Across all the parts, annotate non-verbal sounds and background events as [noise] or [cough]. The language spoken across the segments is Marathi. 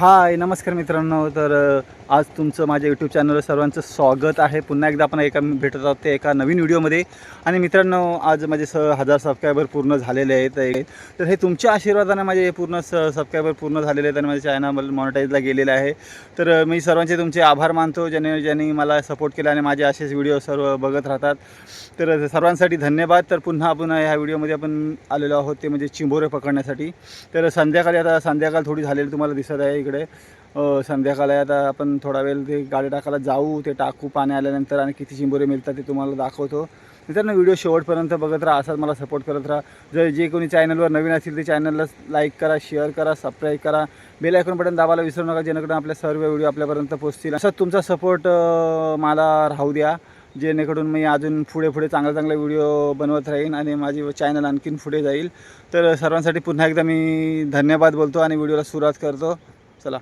हाय नमस्कार मित्रांनो. तर आज तुमचं माझ्या यूट्यूब चॅनलवर सर्वांचं स्वागत आहे. पुन्हा एकदा आपण एका भेटत आहोत ते एका नवीन व्हिडिओमध्ये आणि मित्रांनो आज माझे स हजार सबस्क्रायबर पूर्ण झालेले आहेत. तर हे तुमच्या आशीर्वादाने माझे पूर्ण स सबस्क्रायबर पूर्ण झालेले आहेत आणि माझे चॅनल मॉनिटाईजला गेलेलं आहे. तर मी सर्वांचे तुमचे आभार मानतो. ज्याने ज्यांनी मला सपोर्ट केला आणि माझे असेच व्हिडिओ सर्व बघत राहतात. तर सर्वांसाठी धन्यवाद. तर पुन्हा आपण ह्या व्हिडिओमध्ये आपण आलेलो आहोत ते म्हणजे चिंबोरे पकडण्यासाठी. तर संध्याकाळी आता संध्याकाळ थोडी झालेली तुम्हाला दिसत आहे. तिकडे. संध्याकाळी आता आपण थोडा वेळ ते गाडी टाकायला जाऊ ते टाकू पाणी आल्यानंतर आणि किती चिंबोरे मिळतात ते तुम्हाला दाखवतो. मित्रांनो व्हिडिओ शेवटपर्यंत बघत राहा असाच मला सपोर्ट करत राहा. जर जे कोणी चॅनलवर नवीन असतील ते चॅनलला लाईक करा शेअर करा सबस्क्राईब करा. बेल आयकॉन बटन दाबायला विसरू नका जेणेकरून आपल्या सर्व व्हिडिओ आपल्यापर्यंत पोहोचतील. असाच तुमचा सपोर्ट मला राहू द्या जेणेकरून मी अजून पुढे पुढे चांगले चांगले व्हिडिओ बनवत राहीन आणि माझी चॅनल आणखीन पुढे जाईल. तर सर्वांसाठी पुन्हा एकदा मी धन्यवाद बोलतो आणि व्हिडिओला सुरुवात करतो. चला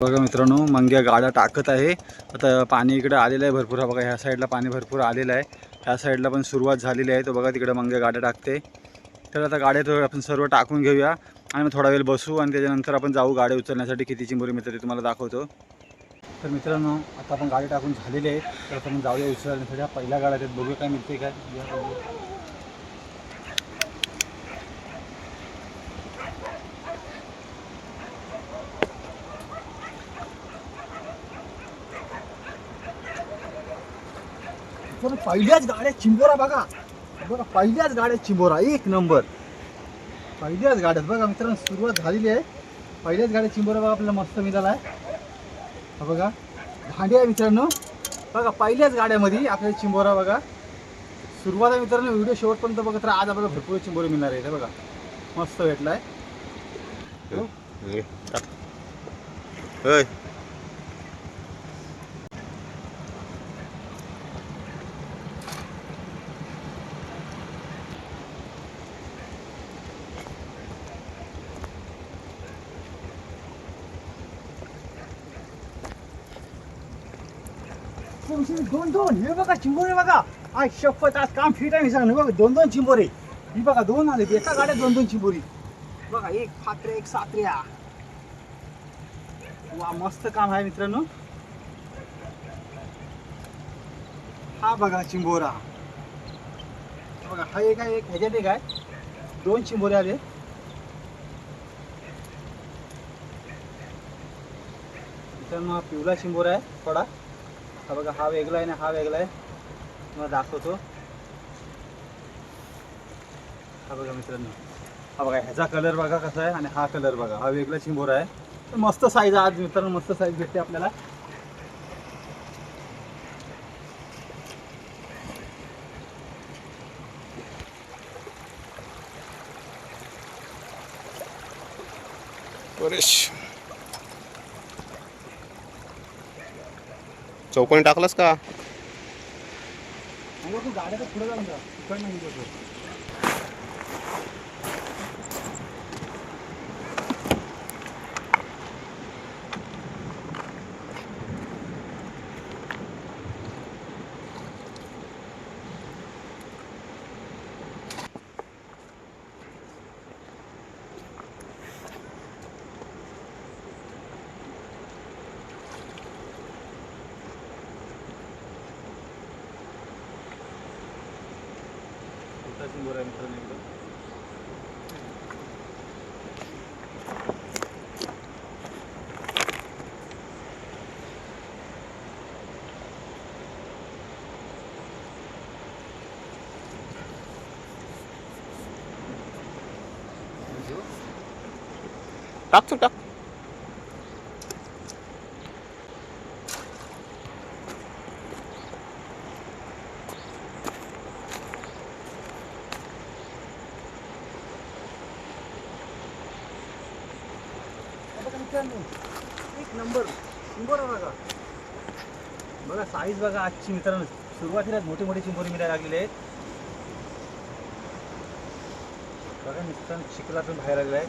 बघा मित्रांनो मंग्या गाड्या टाकत आहे. आता पाणी इकडं आलेलं आहे भरपूर. हा बघा ह्या साईडला पाणी भरपूर आलेलं आहे. ह्या साईडला पण सुरुवात झालेली आहे. तो बघा तिकडं मंग्या गाड्या टाकते. तर आता गाड्या आपण सर्व टाकून घेऊया. आणि मग थोडा वेळ बसू आणि त्याच्यानंतर आपण जाऊ गाड्या उचलण्यासाठी. किती चिंबोरी मिळते ते तुम्हाला दाखवतो. तर मित्रांनो आता आपण गाडी टाकून झालेली आहे. तर आपण जाऊया उचलण्यासाठी. हा पहिल्या गाड्या आहेत बघूया काय मिळते काय. पण पहिल्याच गाड्या चिंबोरा बघा. बघा पहिल्याच गाड्या चिंबोरा एक नंबर. पहिल्याच गाड्यात बघा मित्रांनो सुरुवात झालेली आहे. पहिल्याच गाड्या चिंबोरा बघा आपल्याला मस्त मिळाला आहे. बघा. भांडी आहे मित्रांनो. बघा पहिल्याच गाड्यामध्ये आपल्याला चिंबोरा बघा. सुरुवात आहे मित्रांनो व्हिडिओ शेवटपर्यंत बघत राहा आज आपल्याला भरपूर चिंबोरे मिळणार आहे बघा. मस्त भेटला आहे दोन दोन हे बघा चिंबोरे बघा आज शपथ आज काम फिट आहे सांग बघा दोन दोन चिंबोरे ही बघा दोन आले एका गाड्या दोन दोन चिंबोरी बघा एक फात्र्या एक सात्र्या वा मस्त काम आहे मित्रांनो हा बघा चिंबोरा बघा हा एक आहे एक ह्याच्यात एक आहे दोन चिंबोरे आले मित्रांनो हा पिवळा चिंबोरा आहे थोडा हा बघा हा वेगळा आहे ना हा वेगळा आहे. तुम्हाला दाखवतो. हा बघा मित्रांनो. हा बघा ह्याचा कलर बघा कसा आहे आणि हा कलर बघा. हा वेगळा चिंबोरा आहे. तर मस्त साईज आज मित्रांनो मस्त साईज भेटते आपल्याला. परेश. चौकोनी टाकलास का? पुढे जाऊन जा. छोटा चिंबोरा आहे मित्रांनो एकदम टाक तू टाक मित्रांनो एक नंबर. चिंबोरा बघा. बघा साईज बघा आजची मित्रांनो. सुरुवातीला मोठे मोठे चिंबोरी मिळायला लागलेले आहेत. बघा मित्रांनो चिखलातून बाहेर आलेला आहे.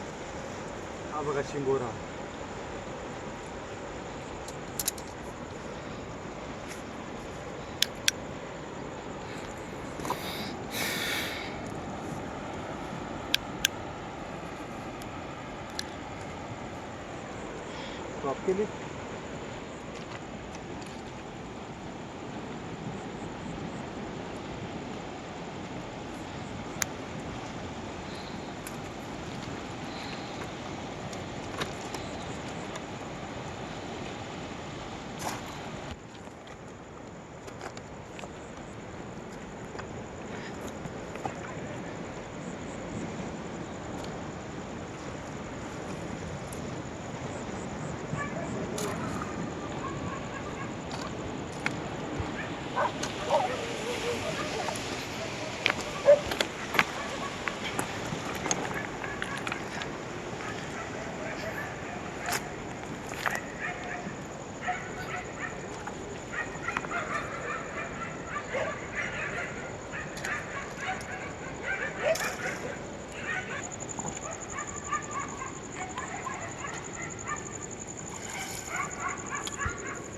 हा बघा चिंबोरा ड्रॉप केली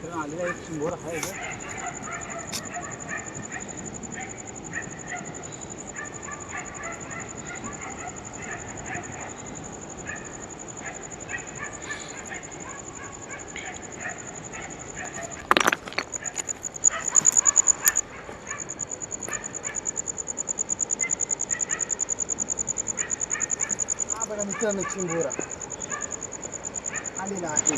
तर आलेला एक चिंबोरा आहे इथं. हा बघा मित्रांनो चिंबोरा आलेला आहे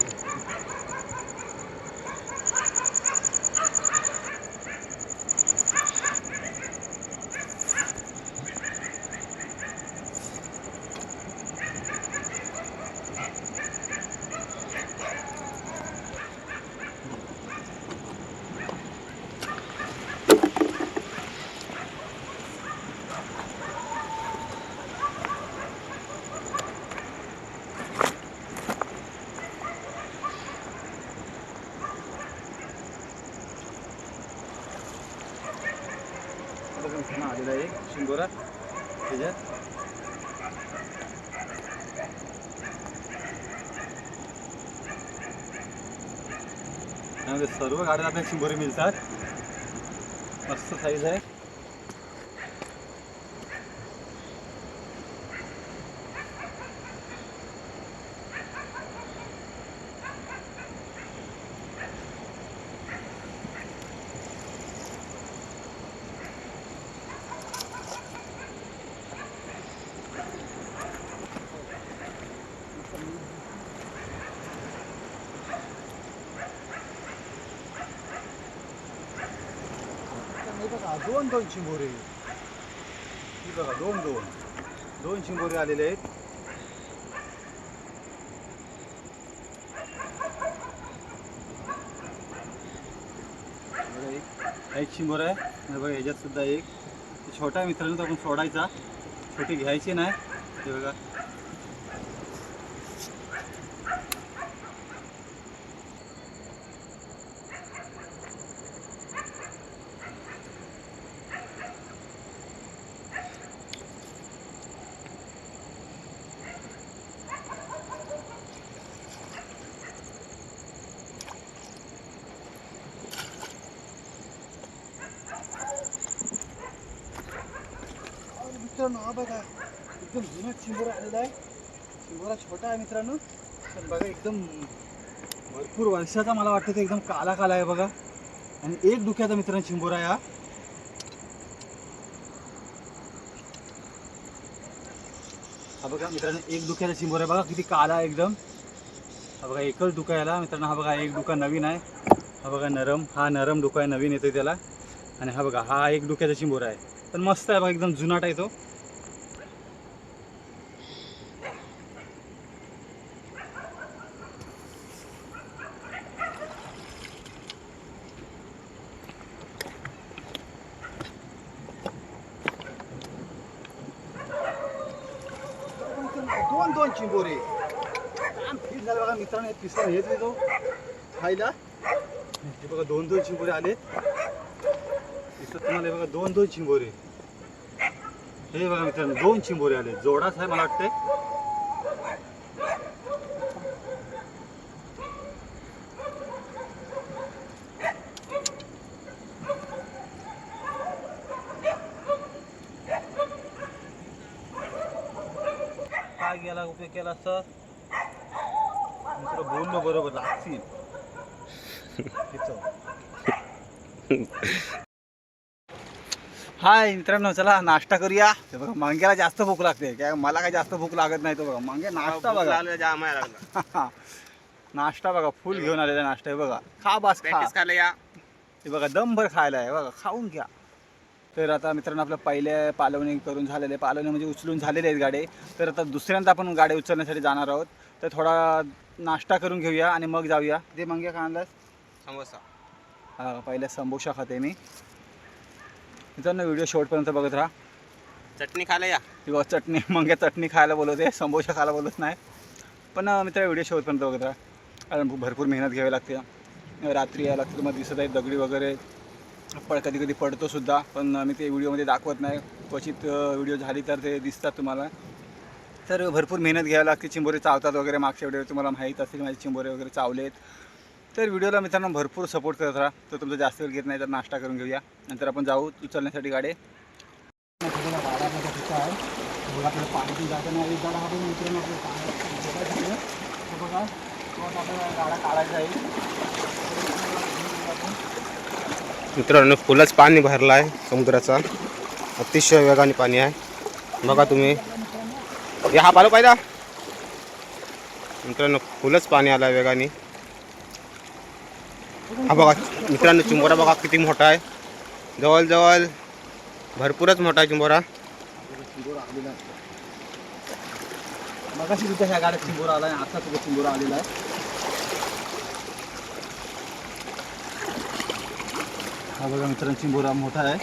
बघा मित्रांनो आलेला आहे एक शिंगोरा त्याच्यात त्यामध्ये सर्व गाड्या आपल्या शिंगोरे मिळतात. मस्त साईज आहे हे बघा दोन चिंबोरे ही बघा दोन दोन. दोन चिंबोरे आलेले आहेत. एक एक चिंबोर आहे. आणि बघा ह्याच्यात सुद्धा एक. छोटा मित्रांनो तो आपण सोडायचा. छोटी घ्यायची नाही. ते बघा अरे मित्रांनो हा बघा एकदम जुना चिंबोरा आलेला आहे. चिंबोरा छोटा आहे मित्रांनो पण बघा एकदम भरपूर वर्षाचा मला वाटतं ते एकदम काला काला आहे बघा. आणि एक डुक्याचा मित्रांनो चिंबोरा आहे हा. हा बघा मित्रांनो एक डुक्याचा चिंबोरा आहे बघा किती काला आहे एकदम. हा बघा एकच डुका याला. मित्रांनो हा बघा एक डुका नवीन आहे. हा बघा नरम हा नरम डुका आहे नवीन येतोय त्याला. आणि हा बघा हा एक डुक्याचा चिंबोरा आहे. पण मस्त आहे बघा एकदम जुनाट आहे तो. दोन दोन चिंबोरे काम फिट झालं बघा मित्रांनो हे तिसरं हेच येतो खायला. हे बघा दोन दोन चिंबोरे आले तिसरं तुम्हाला बघा दोन दोन चिंबोरे हे बघा मित्रांनो दोन चिंबोरे आले जोडाच आहे मला वाटतंय काय गेला उपयोग केला बोललो बरोबर लागतील. [laughs] हाय मित्रांनो चला नाश्ता करूया. हे बघा मांग्याला जास्त भूक लागते. काय मला काय जास्त भूक लागत नाही तो बघा. मांगे नाश्ता बघा. लागला. [laughs] नाश्ता बघा फुल घेऊन आलेला नाश्ता आहे बघा. खा बास खा. खायला या. हे बघा दमभर खायला आहे. बघा खाऊन घ्या. तर आता मित्रांनो आपलं पहिले पालवणी करून झालेले पालवणी म्हणजे उचलून झालेले आहेत गाडे. तर आता दुसऱ्यांदा आपण गाडी उचलण्यासाठी जाणार आहोत. तर थोडा नाश्ता करून घेऊया आणि मग जाऊया. ते मंग्या का आणलास? समोसा. हा पहिले संबोसा खाते मी. मित्रांनो व्हिडिओ शेवटपर्यंत बघत राहा. चटणी खायला या. किंवा चटणी मंग्या चटणी खायला बोलवते. संबोसा खायला बोलत नाही. पण मित्र व्हिडिओ शेवटपर्यंत बघत राहा. कारण भरपूर मेहनत घ्यावी लागते. रात्री यायला लागतं मग दिसत आहे दगडी वगैरे. पड कधी कधी पडतोसुद्धा पण मी ते व्हिडिओमध्ये दाखवत नाही. क्वचित व्हिडिओ झाली तर ते दिसतात तुम्हाला. तर भरपूर मेहनत घ्यावी लागते. चिंबोरे चावतात वगैरे मागच्या व्हिडिओ तुम्हाला माहीत असेल माझे चिंबोरे वगैरे चावलेत. तर व्हिडिओला मित्रांनो भरपूर सपोर्ट करत राहा. तर तुमचा जास्त वेळ घेत नाही तर नाश्ता करून घेऊया. नंतर आपण जाऊ उचलण्यासाठी गाडी. आपल्याला पाणी नाही बघा गाडा काढायचा आहे. मित्रांनो फुलच पाणी भरलं आहे समुद्राचा. अतिशय वेगाने पाणी आहे. बघा तुम्ही. या हा पालो पाहिजा मित्रांनो फुलच पाणी आलं आहे वेगाने. हा बघा मित्रांनो चिंबोरा बघा किती मोठा आहे. जवळजवळ भरपूरच मोठा आहे चिंबोरा. चिंबोरा आलेला आहे मगाशी तिथे ह्या गाड्यात चिंबोरा आला आहे आता तुझा चिंबोरा आलेला आहे हा बघा मित्रांची चिंबोरा मोठा आहे.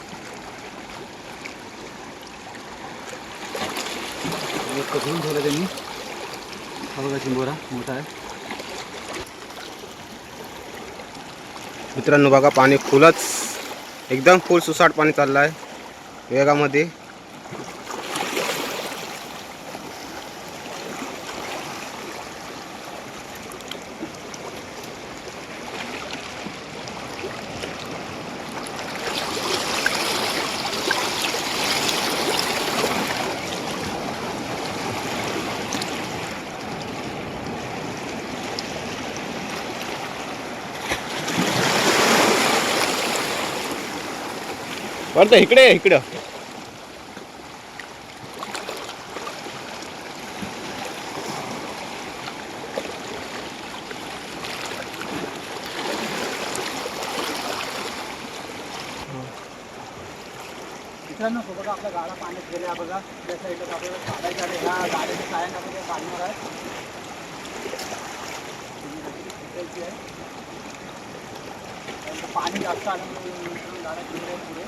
एक पकडून ठेवला त्यांनी. हा बघा चिंबोरा मोठा आहे. मित्रांनो बघा पाणी फुलच एकदम फुल सुसाट पाणी चाललं आहे वेगामध्ये. वाटतं इकडे इकडं. मित्रांनो तो बघा गाडा पाण्यात गेला बघा. त्या साईडला आपल्याला काढायचं आहे. ह्या गाड्याच्या सायन आपण ते काढणार आहे. पाणी जास्त आलं गाड्या फिरल्या पुढे फिरवून आहे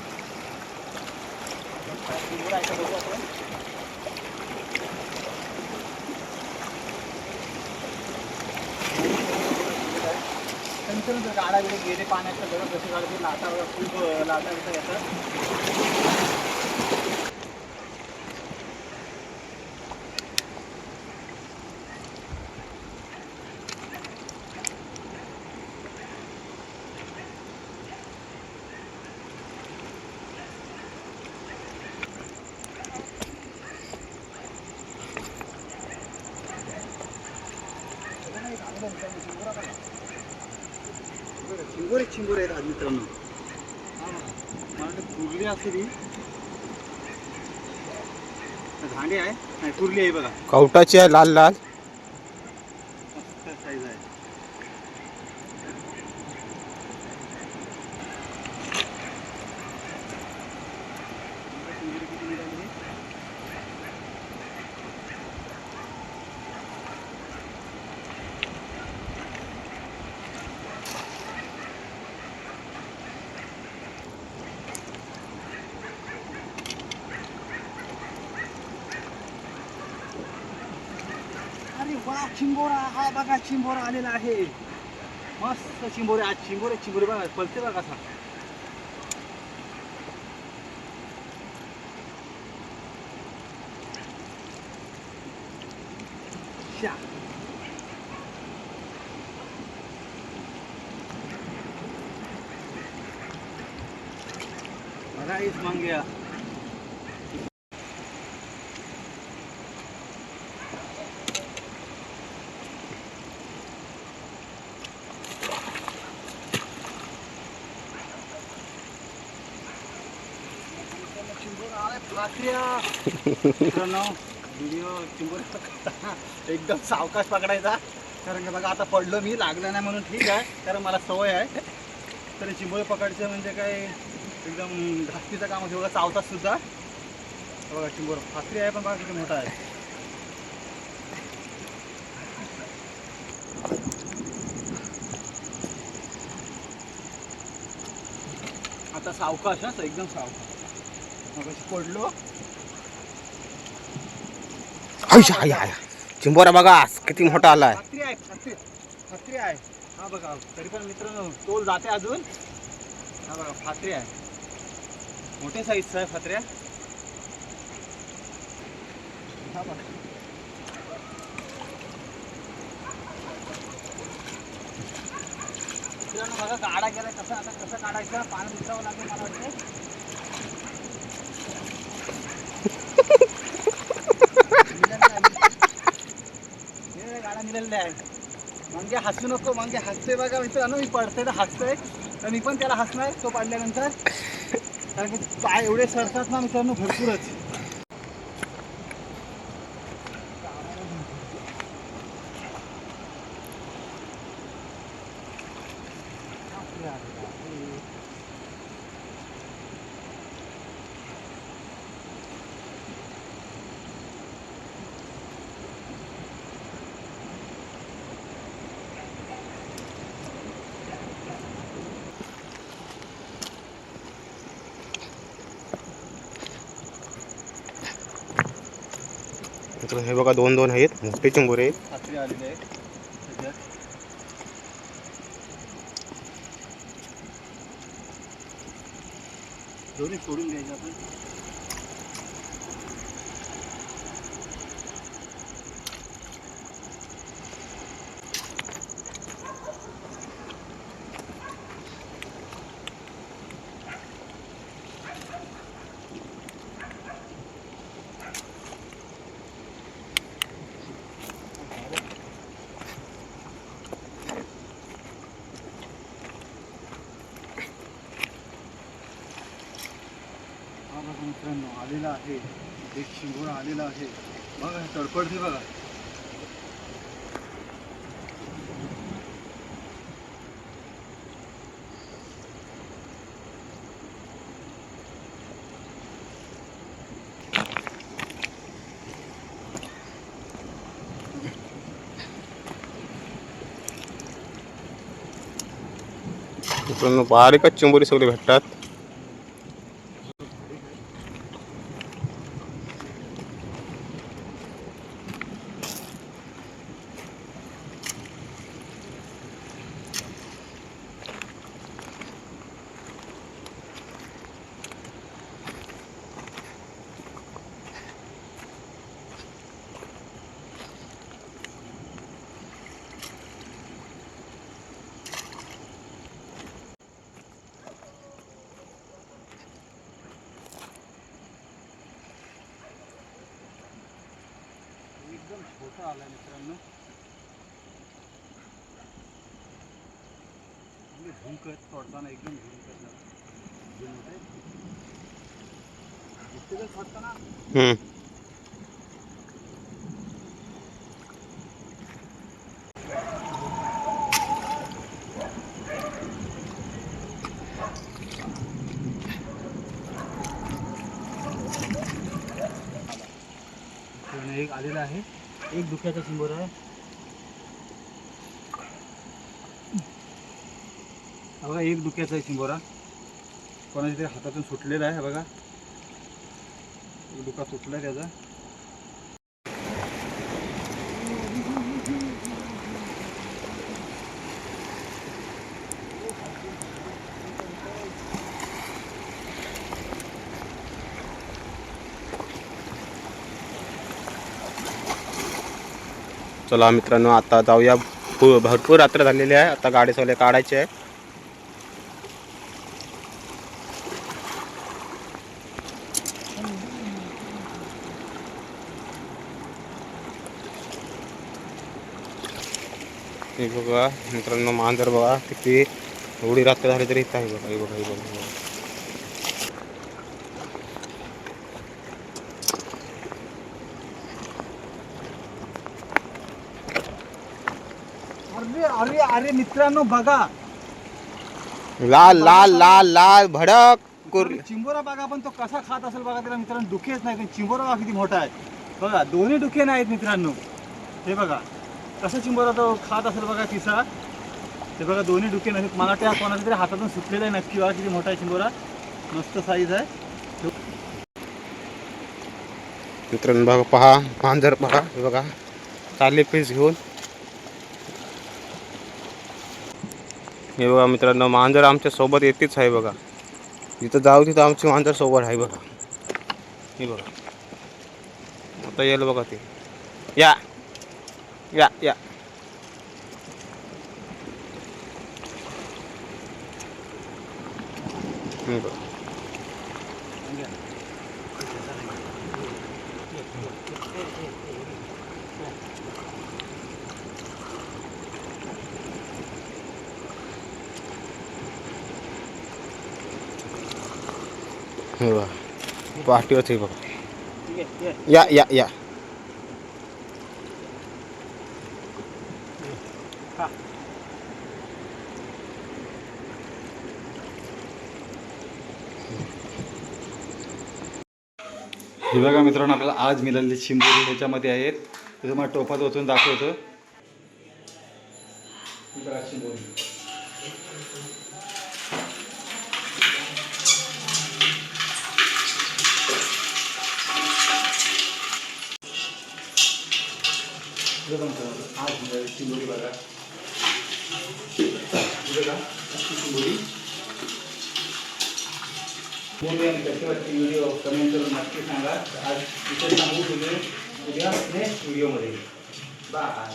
का बघू आपण तर मित्रांनो जर गाडा गेले पाण्याचं गरज बघा कशी गाडी लाटा खूप लाटा येतात चिंबोरे चिंबोरे आहेत आज मित्रांनो. मला कुर्ली असते ती. झांडे आहे. नाही कुर्ली आहे बघा. कवटाची आहे लाल लाल. बघा चिंबोरा? हा बघा चिंबोरा आलेला आहे. मस्त चिंबोरे आज चिंबोरे चिंबोरे बघा पलते बघा कसा शा. बघा हेच मांग्या मित्रांनो व्हिडिओ चिंबोर [laughs] एकदम सावकाश पकडायचा. कारण की बघा आता पडलो मी लागलं नाही म्हणून ठीक आहे. कारण मला सवय आहे. तर चिंबोळे पकडचं म्हणजे काय एकदम धास्तीचं काम होतं. बघा चावतात सुद्धा. बघा चिंबोर फासरी आहे पण बघा किती मोठा आहे. आता सावकाश हा एकदम सावकाश. पडलो. आयुष्य आय आय चिंबोरा बघा किती मोठा आलाय. खात्री आहे खात्री खात्री आहे. हा बघा तरी पण मित्रांनो तोल जाते अजून. हा बघा फात्री आहे. मोठे साईजचं आहे फात्र्या हा बघा. मित्रांनो बघा काढा गेलाय कसं आता कसं काढायचं पाणी दिसावं लागेल मला वाटते. लागलेले आहे हसू नको म्हणजे हसते बघा मित्रांनो मी पडते तर हसतोय. तर मी पण त्याला हसणार तो पडल्यानंतर. कारण की पाय एवढे सरतात ना मित्रांनो भरपूरच. मित्रांनो, हे बघा दोन दोन आहेत. मोठे चिंबोरे. आहेत. दोन्ही सोडून घ्यायचं आपण हा बघा मित्रांनो आलेला आहे एक शिंगोळा आलेला आहे. बघा तडपडते बघा. मित्रांनो बारीकच चिंबोरी सगळे भेटतात. एकदम छोटा आलाय मित्रांनो म्हणजे झुंकत सोडताना एकदम झुंकत झाला. झुंकत मोठे दिसते का सोडताना हम्म. त्याने एक आलेला आहे एक दुख्याचा चिंबोर आहे. बघा एक दुख्याचा आहे. शिंबोरा कोणाच्या तरी हातातून सुटलेला आहे बघा. एक दुखा सुटला आहे त्याचा. चला मित्रांनो आता जाऊया. भरपूर रात्र झालेली आहे. आता गाडी सगळे काढायची आहे. हे बघा मित्रांनो मांजर बघा किती एवढी रात्र झाली तरी इथं आहे बघा बघा हे बघा, हे बघा. अरे मित्रांनो बघा. लाल लाल लाल लाल भडक कुर चिंबोरा बघा पण तो कसा खात असेल बघा त्याला मित्रांनो डुकेच नाही पण चिंबोरा किती मोठा आहे. बघा दोन्ही डुके नाहीत मित्रांनो. हे बघा कसं चिंबोरा तो खात असेल बघा किसा ते बघा दोन्ही डुके नाहीत. मला त्या कोणाच्या तरी हातातून सुटलेला आहे नक्की बघा किती मोठा आहे चिंबोरा. मस्त साईज आहे. मित्रांनो बघा पहा मांजर पहा हे बघा. चालले पीस घेऊन. हे बघा मित्रांनो मांजर आमच्यासोबत येतेच आहे बघा. जिथं जाऊ तिथं आमची मांजर सोबत आहे बघा. हे बघा. आता येईल बघा ते. या. या या. बघा. हे बघा पाठीवरच आहे बघा ठीक आहे ये. या या हे बघा मित्रांनो आपल्याला आज मिळालेली चिंबोरी ह्याच्यामध्ये आहेत. ते तुम्हाला टोपात ओतून दाखवतो. मूवी व्हिडिओ कमेंट करून नक्की सांगा. आज इथे सांगू तुम्ही उद्या नेक्स्ट व्हिडिओमध्ये बाय.